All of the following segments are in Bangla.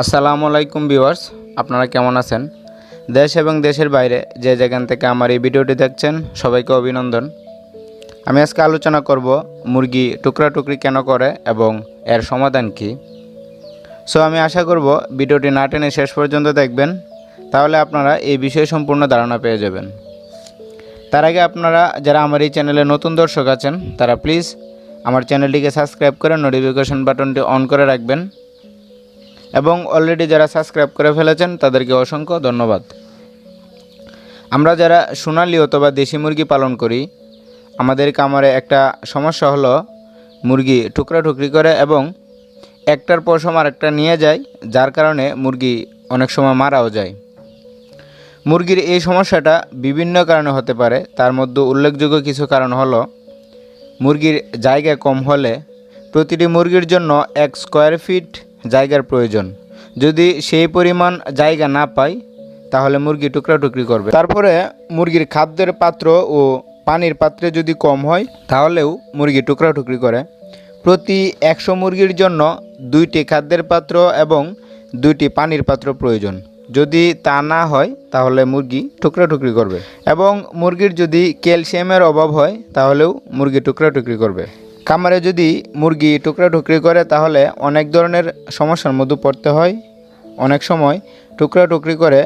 আসসালামু আলাইকুম ভিউয়ার্স, আপনারা কেমন আছেন? দেশ এবং দেশের বাইরে যে যেখান থেকে আমার এই ভিডিওটি দেখছেন, সবাইকে অভিনন্দন। আমি আজকে আলোচনা করব মুরগি টুকরা টুকরি কেন করে এবং এর সমাধান কি। সো আমি আশা করব ভিডিওটি না টেনে শেষ পর্যন্ত দেখবেন, তাহলে আপনারা এই বিষয়ে সম্পূর্ণ ধারণা পেয়ে যাবেন। তার আগে আপনারা যারা আমার এই চ্যানেলে নতুন দর্শক আছেন, তারা প্লিজ আমার চ্যানেলটিকে সাবস্ক্রাইব করে নোটিফিকেশন বাটনটি অন করে রাখবেন। এবং অলরেডি যারা সাবস্ক্রাইব করে ফেলেছেন, তাদেরকে অসংখ্য ধন্যবাদ। আমরা যারা সোনালি অথবা দেশি মুরগি পালন করি, আমাদের কামারে একটা সমস্যা হলো, মুরগি টুকরা টুকরি করে এবং একটার পশম আরেকটা নিয়ে যায়, যার কারণে মুরগি অনেক সময় মারাও যায়। মুরগির এই সমস্যাটা বিভিন্ন কারণে হতে পারে, তার মধ্যে উল্লেখযোগ্য কিছু কারণ হলো, মুরগির জায়গা কম হলে প্রতিটি মুরগির জন্য এক স্কোয়ার ফিট জায়গার প্রয়োজন। যদি সেই পরিমাণ জায়গা না পায়, তাহলে মুরগি টুকরা টুকরি করবে। তারপরে মুরগির খাদ্যের পাত্র ও পানির পাত্রে যদি কম হয়, তাহলেও মুরগি টুকরা টুকরি করে। প্রতি একশো মুরগির জন্য দুইটি খাদ্যের পাত্র এবং দুইটি পানির পাত্র প্রয়োজন। যদি তা না হয়, তাহলে মুরগি টুকরা টুকরি করবে। এবং মুরগির যদি ক্যালসিয়ামের অভাব হয়, তাহলেও মুরগি টুকরা টুকরি করবে। খামারে যদি মুরগি টুকরা টুকরি করে, তাহলে অনেক ধরনের সমস্যার মধ্যে পড়তে হয়। অনেক সময় টুকরা টুকরি করে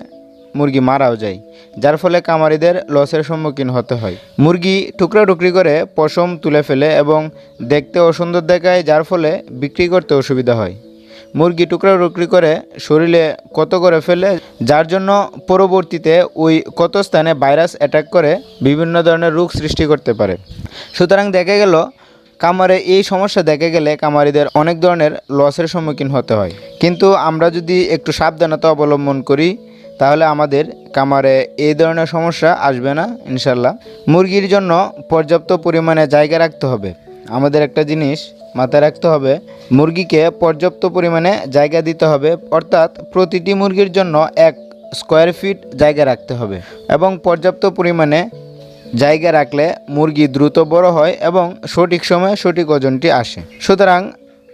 মুরগি মারাও যায়, যার ফলে কামারিদের লসের সম্মুখীন হতে হয়। মুরগি টুকরা টুকরি করে পশম তুলে ফেলে এবং দেখতে অসুন্দর দেখায়, যার ফলে বিক্রি করতে অসুবিধা হয়। মুরগি টুকরা টুকরি করে শরীরে কত করে ফেলে, যার জন্য পরবর্তীতে ওই কত স্থানে ভাইরাস অ্যাটাক করে, বিভিন্ন ধরনের রোগ সৃষ্টি করতে পারে। সুতরাং দেখা গেল কামারে এই সমস্যা দেখা গেলে কামারিদের অনেক ধরনের লসের সম্মুখীন হতে হয়। কিন্তু আমরা যদি একটু সাবধানতা অবলম্বন করি, তাহলে আমাদের কামারে এই ধরনের সমস্যা আসবে না ইনশাল্লাহ মুরগির জন্য পর্যাপ্ত পরিমাণে জায়গা রাখতে হবে। আমাদের একটা জিনিস মাথায় রাখতে হবে, মুরগিকে পর্যাপ্ত পরিমাণে জায়গা দিতে হবে, অর্থাৎ প্রতিটি মুরগির জন্য এক স্কোয়ার ফিট জায়গা রাখতে হবে এবং পর্যাপ্ত পরিমাণে জায়গা রাখলে মুরগি দ্রুত বড় হয় এবং সঠিক সময়ে সঠিক ওজনটি আসে। সুতরাং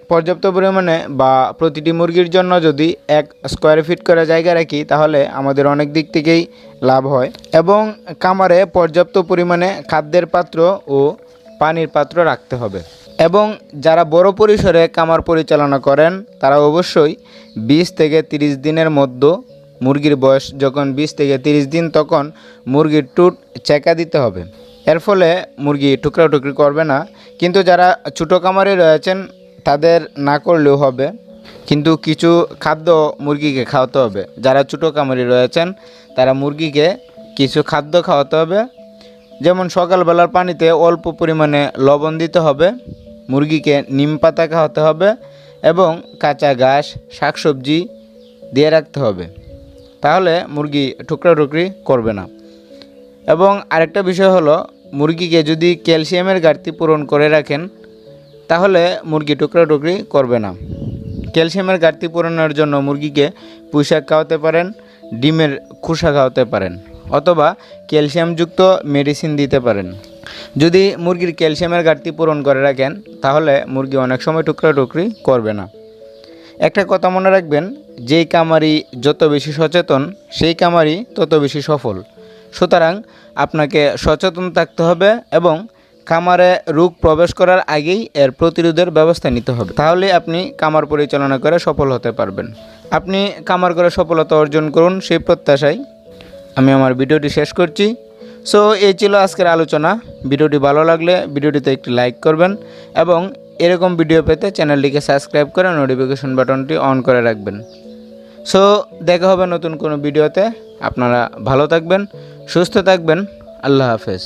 পর্যাপ্ত পরিমাণে বা প্রতিটি মুরগির জন্য যদি এক স্কোয়ার ফিট করে জায়গা রাখি, তাহলে আমাদের অনেক দিক থেকেই লাভ হয় এবং কামারে পর্যাপ্ত পরিমাণে খাদ্যের পাত্র ও পানির পাত্র রাখতে হবে। এবং যারা বড় পরিসরে কামার পরিচালনা করেন, তারা অবশ্যই বিশ থেকে তিরিশ দিনের মধ্যে মুরগির বয়স যখন বিশ থেকে তিরিশ দিন, তখন মুরগির টুট চেকা দিতে হবে। এর ফলে মুরগি টুকরা টুকরি করবে না। কিন্তু যারা ছোটো কামারে রয়েছেন, তাদের না করলেও হবে। কিন্তু কিছু খাদ্য মুরগিকে খাওয়াতে হবে। যারা ছোটো কামারি রয়েছেন, তারা মুরগিকে কিছু খাদ্য খাওয়াতে হবে। যেমন সকালবেলার পানিতে অল্প পরিমাণে লবণ দিতে হবে। মুরগিকে নিম পাতা খাওয়াতে হবে এবং কাঁচা ঘাস, শাকসবজি দিয়ে রাখতে হবে। তাহলে মুরগি টুকরা টুকরি করবে না। এবং আরেকটা বিষয় হলো, মুরগিকে যদি ক্যালসিয়ামের ঘাটতি পূরণ করে রাখেন, তাহলে মুরগি টুকরা টুকরি করবে না। ক্যালসিয়ামের ঘাটতি পূরণের জন্য মুরগিকে পুঁইশাক খাওয়াতে পারেন, ডিমের খোসা খাওয়াতে পারেন, অথবা ক্যালসিয়ামযুক্ত মেডিসিন দিতে পারেন। যদি মুরগির ক্যালসিয়ামের ঘাটতি পূরণ করে রাখেন, তাহলে মুরগি অনেক সময় টুকরা টুকরি করবে না। একটা কথা মনে রাখবেন, যেই কামারি যত বেশি সচেতন, সেই কামারি তত বেশি সফল। সুতরাং আপনাকে সচেতন থাকতে হবে এবং খামারে রোগ প্রবেশ করার আগেই এর প্রতিরোধের ব্যবস্থা নিতে হবে। তাহলে আপনি কামার পরিচালনা করে সফল হতে পারবেন। আপনি কামার করে সফলতা অর্জন করুন সেই প্রত্যাশায়। আমি আমার ভিডিওটি শেষ করছি। সো, এই ছিল আজকের আলোচনা। ভিডিওটি ভালো লাগলে ভিডিওটিতে একটি লাইক করবেন এবং এরকম ভিডিও পেতে চ্যানেলটিকে সাবস্ক্রাইব করে নোটিফিকেশন বাটনটি অন করে রাখবেন। সো দেখা হবে নতুন কোনো ভিডিওতে আপনারা ভালো থাকবেন, সুস্থ থাকবেন। আল্লাহ হাফেজ।